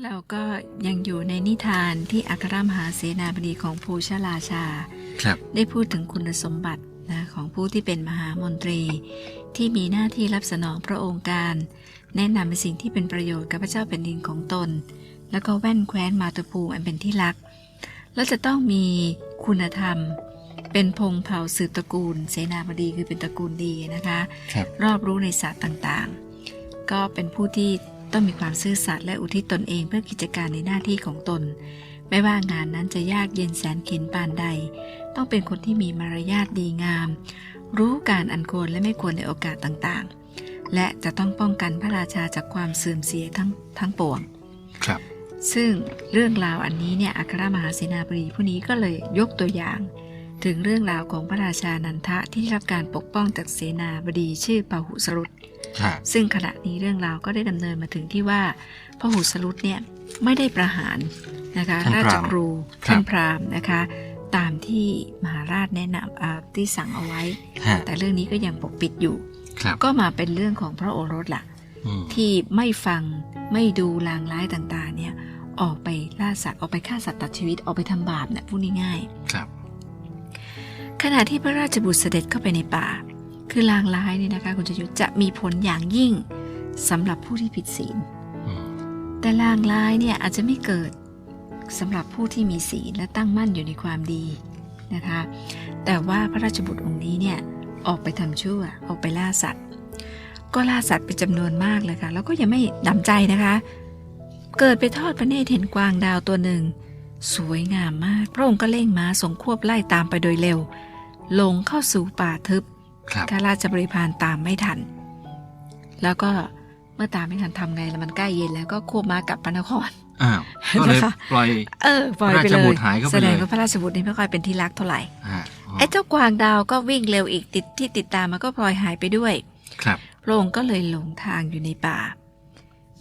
แล้วก็ยังอยู่ในนิทานที่อัครมหาเสนาบดีของภูชราชา ครับ ได้พูดถึงคุณสมบัตินะของผู้ที่เป็นมหามนตรี ที่มีหน้าที่รับสนองพระองค์การ แนะนำในสิ่งที่เป็นประโยชน์กับพระเจ้าแผ่นดินของตน แล้วก็แว่นแคว้นมาตุภูมิอันเป็นที่รัก แล้วจะต้องมีคุณธรรม เป็นพงเผ่าสืบตระกูล เสนาบดีคือเป็นตระกูลดีนะคะครับรอบรู้ในศาสตร์ต่างๆ ก็เป็นผู้ที่ ต้องมีความซื่อสัตย์และอุทิศตนเองเพื่อกิจการในหน้าที่ของตน ไม่ว่างานนั้นจะยากเย็นแสนเข็นปานใด ต้องเป็นคนที่มีมารยาทดีงาม รู้การอันควรและไม่ควรในโอกาสต่างๆ และจะต้องป้องกันพระราชาจากความเสื่อมเสียทั้งทั้งปวงครับ ซึ่งเรื่องราวอันนี้เนี่ยอัครมหาเสนาบดีผู้นี้ก็เลยยกตัวอย่าง ถึงเรื่องราวของพระราชานันทะที่ได้รับการปกป้องจากเสนาบดีชื่อปาหุสรุตครับ ซึ่งขณะนี้เรื่องราวก็ได้ดำเนินมาถึงที่ว่าพระหุสรุตเนี่ยไม่ได้ประหารนะคะท่านราพชราหมณ์ครูครับท่านพราหมณ์นะคะ ตามที่มหาราชแนะนำอ่าที่สั่งเอาไว้ฮะแต่เรื่องนี้ก็ยังปกปิดอยู่ครับก็มาเป็นเรื่องของพระโอรสล่ะอืมที่ไม่ฟังไม่ดูลางร้ายต่างๆ เนี่ยออกไปล่าสัตว์ออกไปฆ่าสัตว์ตัดชีวิตออกไปทำบาปเนี่ยพูดง่ายครับๆขณะที่พระราชบุตรเสด็จเข้าไปในป่า คือลางร้ายเนี่ยนะคะ คุณชยุทธจะมีผลอย่างยิ่งสำหรับผู้ที่ผิดศีลอืมแต่ลางร้ายเนี่ยอาจจะไม่เกิดสำหรับผู้ที่มีศีลและตั้งมั่นอยู่ในความดีนะคะ แต่ว่าพระราชบุตรองค์นี้เนี่ยออกไปทำชั่วออกไปล่าสัตว์ ก็ล่าสัตว์เป็นจำนวนมากเลยค่ะ แล้วก็ยังไม่ดำใจนะคะ เกิดไปทอดพระเนตรเห็นกวางดาวตัวหนึ่ง สวยงามมาก พระองค์ก็เร่งม้าส่งควบไล่ตามไปโดยเร็ว ลงเข้าสู่ป่าทึบ ครับข้าราชบริพารตามไม่ทัน แล้วก็เมื่อตามไม่ทันทำไงแล้วมันใกล้เย็นแล้วก็ควบม้ากลับพระนครอ้าวก็เลยนะคะปล่อยเออปล่อยไปราเลชบุยตรหายเข้าไปแสดงเลยว่าพระราชบุตรนี่ไม่ค่อยเป็นที่รักเท่าไหร่ฮะอ๋อไอ้เจ้ากวางดาวก็วิ่งเร็วอีกติดที่ติดตามมาก็พลอยหายไปด้วย ครับพระองค์ก็เลยหลงทางอยู่ในป่า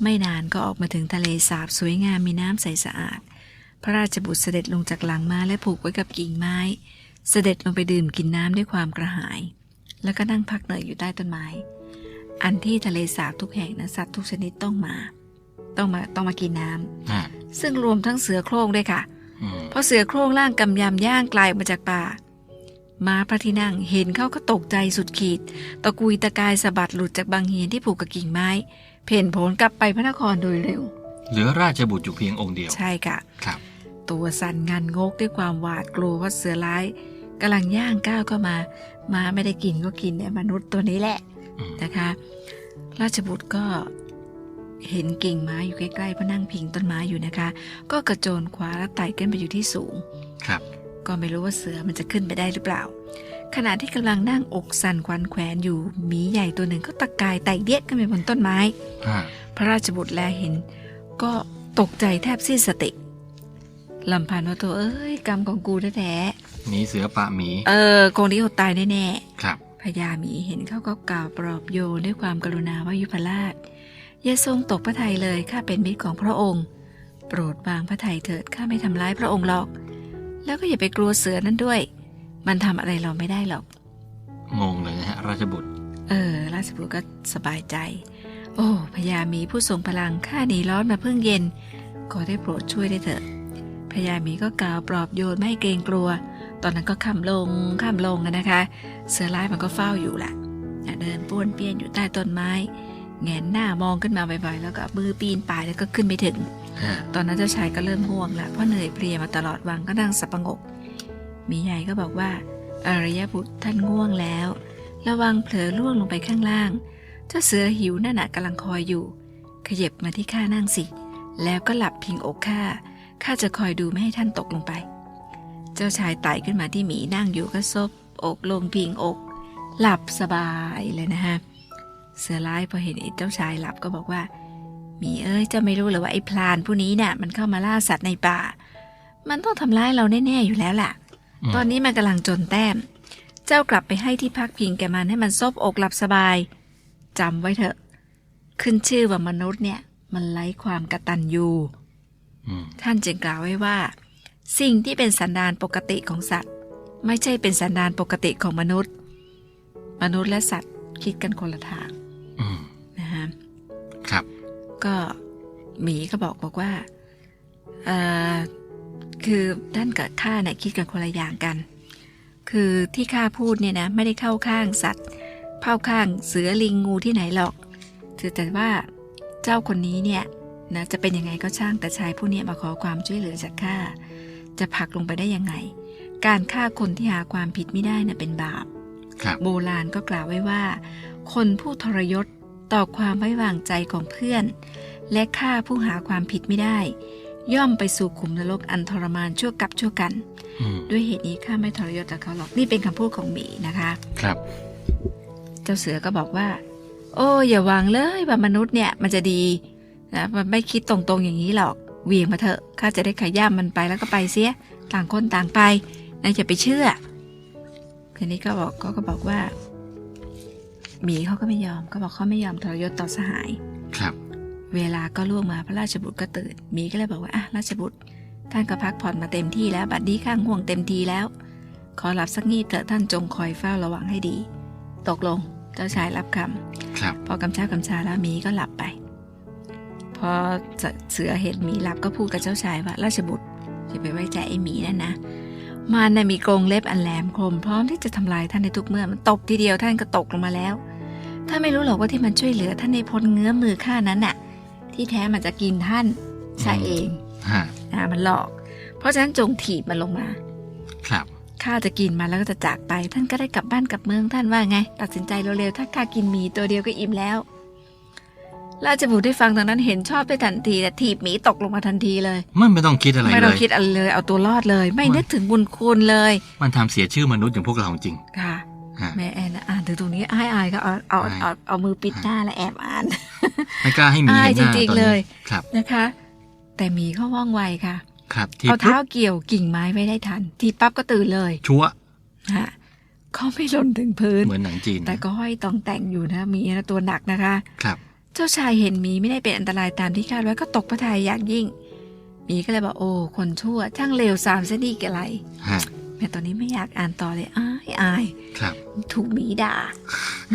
ไม่นานก็ออกมาถึงทะเลสาบสวยงามมีน้ำใสสะอาด พระราชบุตรเสด็จลงจากหลังม้าและผูกไว้กับกิ่งไม้ เสด็จลงไปดื่มกินน้ำด้วยความกระหาย แล้วก็นั่งพักเหนื่อยอยู่ใต้ต้นไม้ อันที่ทะเลสาบทุกแห่งนะสัตว์ทุกชนิดต้องมา ต้องมาต้องมากินน้ำฮะซึ่งรวมทั้งเสือโคร่งด้วยค่ะอืมพอเสือโคร่งร่างกำยำย่างไกลออกมาจากป่าม้าพระที่นั่งเห็นเขาก็ตกใจสุดขีด ตะกุยตะกายสะบัดหลุดจากบางเหียนที่ผูกกับกิ่งไม้ เพ่นโผลกลับไปพระนครโดยเร็ว เหลือราชบุตรอยู่เพียงองค์เดียว ใช่ค่ะ ครับ ตัวสั่นงันงกด้วยความหวาดกลัวว่าเสือร้าย กำลังย่างก้าวเข้ามาม้าไม่ได้กินก็กินเนี่ยมนุษย์ตัวนี้แหละอืมนะคะ ราชบุตรก็เห็นกิ่งไม้อยู่ใกล้ๆเพราะนั่งพิงต้นไม้อยู่นะคะ ก็กระโจนคว้าแล้วไต่ขึ้นไปอยู่ที่สูง ครับ ก็ไม่รู้ว่าเสือมันจะขึ้นไปได้หรือเปล่า ขณะที่กำลังนั่งอกสั่นควันแขวนอยู่หมีใหญ่ตัวหนึ่งก็ตะกายไต่เดียดขึ้นไปบนต้นไม้ฮะพระราชบุตรแลเห็น ก็ตกใจแทบสิ้นสติ ลำพันว่าตัวเอ้ยกรรมของกูแท้หนีเสือปะหมีๆเออคงที่อดตายแน่ครับ ๆพญาหมีเห็นเขาก็กล่าวปลอบโยนด้วยความกรุณาว่ายุพราชอย่าทรงตกพระทัยเลยข้าเป็นมิตรของพระองค์ โปรดวางพระทัยเถิดข้าไม่ทำร้ายพระองค์หรอก แล้วก็อย่าไปกลัวเสือนั่นด้วย มันทำอะไรเราไม่ได้หรอก งงเลยนะฮะ ราชบุตร เออ ราชบุตรก็สบายใจ โอ้พญาหมีผู้ทรงพลังข้าหนีร้อนมาเพิ่งเย็น ขอได้โปรดช่วยได้เถิด พญาหมีก็กล่าวปลอบโยนไม่ให้เกรงกลัว ตอนนั้นก็ข้ามลงข้ามลงกันนะคะ เสือร้ายมันก็เฝ้าอยู่แหละอะเดินป้วนเปี้ยนอยู่ใต้ต้นไม้แงนหน้ามองขึ้นมาบ่อยๆ แล้วก็เอามือปีนป่ายแล้วก็ขึ้นไม่ถึงฮะตอนนั้นเจ้าชายก็เริ่มห่วงละเพราะเหนื่อยเพลียมาตลอดวันก็นั่งสับประงกหมีใหญ่ก็บอกว่าอารยบุตรท่านง่วงแล้ว ระวังเผลอล่วงลงไปข้างล่าง เจ้าเสือหิวนั่นน่ะกำลังคอยอยู่ ขยับมาที่ข้านั่งสิ แล้วก็หลับพิงอกข้า ข้าจะคอยดูไม่ให้ท่านตกลงไป เจ้าชายไต่ขึ้นมาที่หมีนั่งอยู่ก็ซบอกลงพิงอก หลับสบายเลยนะฮะ เสือร้ายพอเห็นไอ้เจ้าชายหลับก็บอกว่าหมีเอ้ยเจะไม่รู้เหรอว่าไอ้พลานผู้นี้เนี่ยมันเข้ามาล่าสัตว์ในป่า มันต้องทำร้ายเราแน่ๆอยู่แล้วล่ะมตอนนี้มันกำลังจนแต้ม เจ้ากลับไปให้ที่พักพิงแกมันให้มันซบอกหลับสบายจำไว้เถอะ ขึ้นชื่อว่ามนุษย์เนี่ย มันไร้ความกตัญญูอืม ท่านจึงกล่าวไว้ว่า สิ่งที่เป็นสันดานปกติของสัตว์ ไม่ใช่เป็นสันดานปกติของมนุษย์ มนุษย์และสัตว์คิดกันคนละทางอืมนะฮะครับ ก็หมีก็บอกบอกว่าเอ่อคือท่านกับข้าเนี่ยคิดกันคนละอย่างกัน คือที่ข้าพูดเนี่ยนะไม่ได้เข้าข้างสัตว์เข้าข้างเสือลิงงูที่ไหนหรอกคือแต่ว่าเจ้าคนนี้เนี่ย นะจะเป็นยังไงก็ช่างแต่ชายผู้เนี้มาขอความช่วยเหลือจากข้าจะผลักลงไปได้ยังไง การฆ่าคนที่หาความผิดไม่ได้นะเป็นบาปครับโบราณก็กล่าวไว้ว่า คนผู้ทรยศต่อความไว้วางใจของเพื่อน และฆ่าผู้หาความผิดไม่ได้ ย่อมไปสู่ขุมนรกอันทรมานชั่วกับชั่วกันอืมด้วยเหตุนี้ข้าไม่ทรยศต่อเขาหรอกนี่เป็นคำพูดของหมีนะคะ ครับ เจ้าเสือก็บอกว่า โอ้อย่าหวังเลยว่ามนุษย์เนี่ยมันจะดี นะมันไม่คิดตรงๆอย่างนี้หรอกเหวียงมาเถอะข้าจะได้ขย่ำมันไปแล้วก็ไปเสีย ต่างคนต่างไปนายจะไปเชื่อทีนี้ก็บอกก็ก็บอกว่าหมีเขาก็ไม่ยอมก็บอกเขาไม่ยอมทรยศต่อสหาย ครับ เวลาก็ล่วงมาพระราชบุตรก็ตื่นหมีก็เลยบอกว่าอะราชบุตร ท่านก็พักผ่อนมาเต็มที่แล้ว บัดนี้ข้างห่วงเต็มทีแล้ว ขอหลับสักงีบเถอะท่านจงคอยเฝ้าระวังให้ดี ตกลงเจ้าชายรับคำครับพอกำชับกำชาแล้วหมีก็หลับไป พอเสือเห็นหมีหลับก็พูดกับเจ้าชายว่าราชบุตรอย่าไปไว้ใจไอ้หมีนั่นนะ มันน่ะมีกรงเล็บอันแหลมคมพร้อมที่จะทำลายท่านในทุกเมื่อมันตบทีเดียวท่านก็ตกลงมาแล้วท่านไม่รู้หรอกว่าที่มันช่วยเหลือท่านในพ้นเงื้อมือข้านั้นน่ะ ที่แท้มันจะกินท่านใช่เองฮะอ่ามันหลอก เพราะฉะนั้นจงถีบมันลงมา ครับข้าจะกินมันแล้วก็จะจากไป ท่านก็ได้กลับบ้านกลับเมืองท่านว่าไง ตัดสินใจเร็วๆถ้าข้ากินหมีตัวเดียวก็อิ่มแล้ว ราชบุตรได้ฟังตอนนั้นเห็นชอบได้ทันทีแต่ถีบหมีตกลงมาทันทีเลย มันไม่ต้องคิดอะไรไม่เลต้องยคิดอะไรเลย เอาตัวรอดเลย ไม่มันนึกถึงบุญคุณเลย มันทำเสียชื่อมนุษย์อย่างพวกเราจริง ค่ะฮะแม่แอนอ่านถึงตรงนี้อายอายก็เอาเอาเอาเอาเอามือปิดหน้าและแอบอ่านไม่กล้าให้หมีอายเห็นหน้าจริงๆตอนเลนี้ยครับนะคะ แต่หมีเขาว่องไวค่ะ ครับที่เอาปุ๊เท้าบเกี่ยวกิ่งไม้ไว้ได้ทัน ทีปั๊บก็ตื่นเลยชัวฮะเขาไม่หล่นถึงพื้นเหมือนหนังจีนแต่ก็ห้อยตองแต่งอยู่นะหมีนะตัวหนักนะคะ ครับ เจ้าชายเห็นหมีไม่ได้เป็นอันตรายตามที่คาดไว้ก็ตกพระทัยอย่างยิ่งหมีก็เลยบอกโอ้คนชั่วช่างเลวสามเสนอีกอะไรฮะแม่ตอนนี้ไม่อยากอ่านต่อเลยอายอายครับ ถูกหมีด่า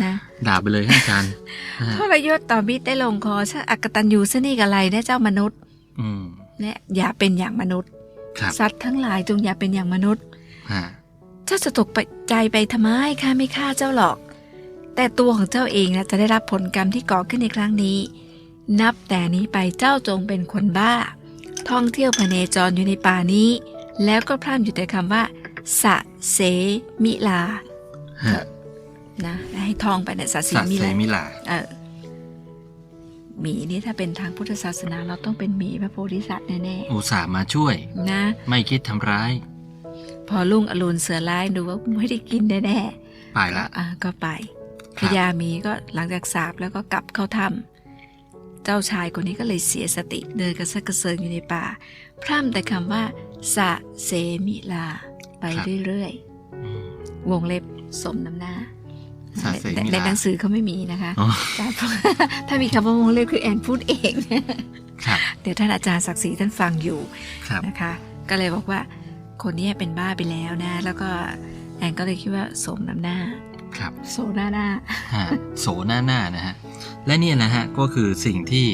นะด่าไปเลยให้อาจารย์ฮะทรยศต่อมิตรได้ลงคอช่างอักตันยูเสนอีกอะไรนะเจ้ามนุษย์ อืมและอย่าเป็นอย่างมนุษย์ครับสัตว์ทั้งหลายจงอย่าเป็นอย่างมนุษย์ฮะเจ้าจะตกใจไปทำไมข้าไม่ฆ่าเจ้าหรอก แต่ตัวของเจ้าเองนะจะได้รับผลกรรมที่ก่อขึ้นในครั้งนี้ นับแต่นี้ไปเจ้าจงเป็นคนบ้า ท่องเที่ยวพเนจรอยู่ในป่านี้ แล้วก็พร่ำอยู่แต่คำว่า สะเสมิลาฮะนะให้ท่องไปเนี่ยสะเสสัตว์มิเสลามิลาเออหมีนี่ถ้าเป็นทางพุทธศาสนาเราต้องเป็นหมีพระโพธิสัตว์แน่อุตส่าห์มาช่วยๆนะ ไม่คิดทำร้าย พอลุงอรุณเสือร้ายดูว่าไม่ได้กินแน่ๆไปละอ่าก็ไป พครับญาหมีก็หลังจากสาบแล้วก็กลับเข้าถ้ำเจ้าชายคนนี้ก็เลยเสียสติเดินกระเซาะกระเซิงอยู่ในป่า พร่ำแต่คำว่าสะเสมิลา ไปเรื่อยอืมๆวงเล็บสมน้ำหน้าสะเสมิลาในในหนังสือเขาไม่มีนะคะอ๋อแต่ถ้ามีคำว่าวงเล็บคือแอนพูดเองครับเดี๋ยวท่านอาจารย์ศักดิ์ศรีท่านฟังอยู่ครับนะคะ ก็เลยบอกว่าคนนี้เป็นบ้าไปแล้วนะ แล้วก็แอนก็เลยคิดว่าสมน้ำหน้า ครับโซหน้าหน้าฮะโสหน้าหน้านะฮะและเนี่ยนะฮะก็คือสิ่งที่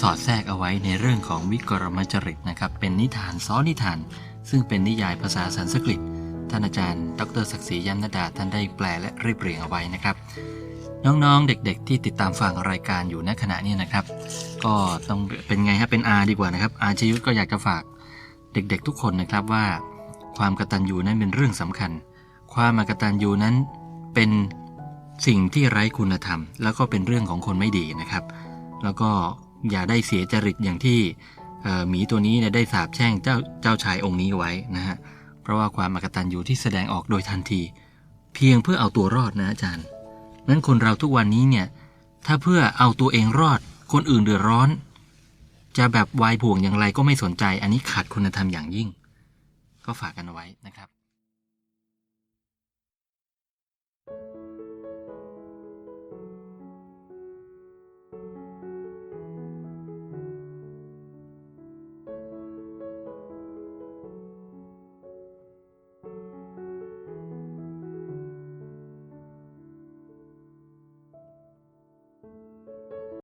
สอดแทรกเอาไว้ในเรื่องของวิกรมจริตนะครับ เป็นนิทานซ้อนนิทาน ซึ่งเป็นนิยายภาษาสันสกฤตท่านอาจารย์ ดรศักดิ์ศรียมนดาท่านได้แปลและเรียบเรียงเอาไว้นะครับ น้องๆเด็กๆ ที่ติดตามฟังรายการอยู่ณขณะนี้นะครับ ก็ต้องเป็นไงฮะเป็นอาดีกว่านะครับอาชยุทธก็อยากจะฝากเด็กๆ ทุกคนนะครับว่า ความกตัญญูนั้นเป็นเรื่องสำคัญ ความอกตัญญูนั้น เป็นสิ่งที่ไร้คุณธรรม แล้วก็เป็นเรื่องของคนไม่ดีนะครับ แล้วก็อย่าได้เสียจริตอย่างที่หมีตัวนี้เนี่ยได้สาบแช่งเจ้าเจ้าชายองค์นี้ไว้นะฮะเพราะว่าความอกตัญญูที่แสดงออกโดยทันที เพียงเพื่อเอาตัวรอดนะอาจารย์นั้นคนเราทุกวันนี้เนี่ยถ้าเพื่อเอาตัวเองรอด คนอื่นเดือดร้อน จะแบบวายผ่วงอย่างไรก็ไม่สนใจ อันนี้ขาดคุณธรรมอย่างยิ่ง ก็ฝากกันไว้นะครับ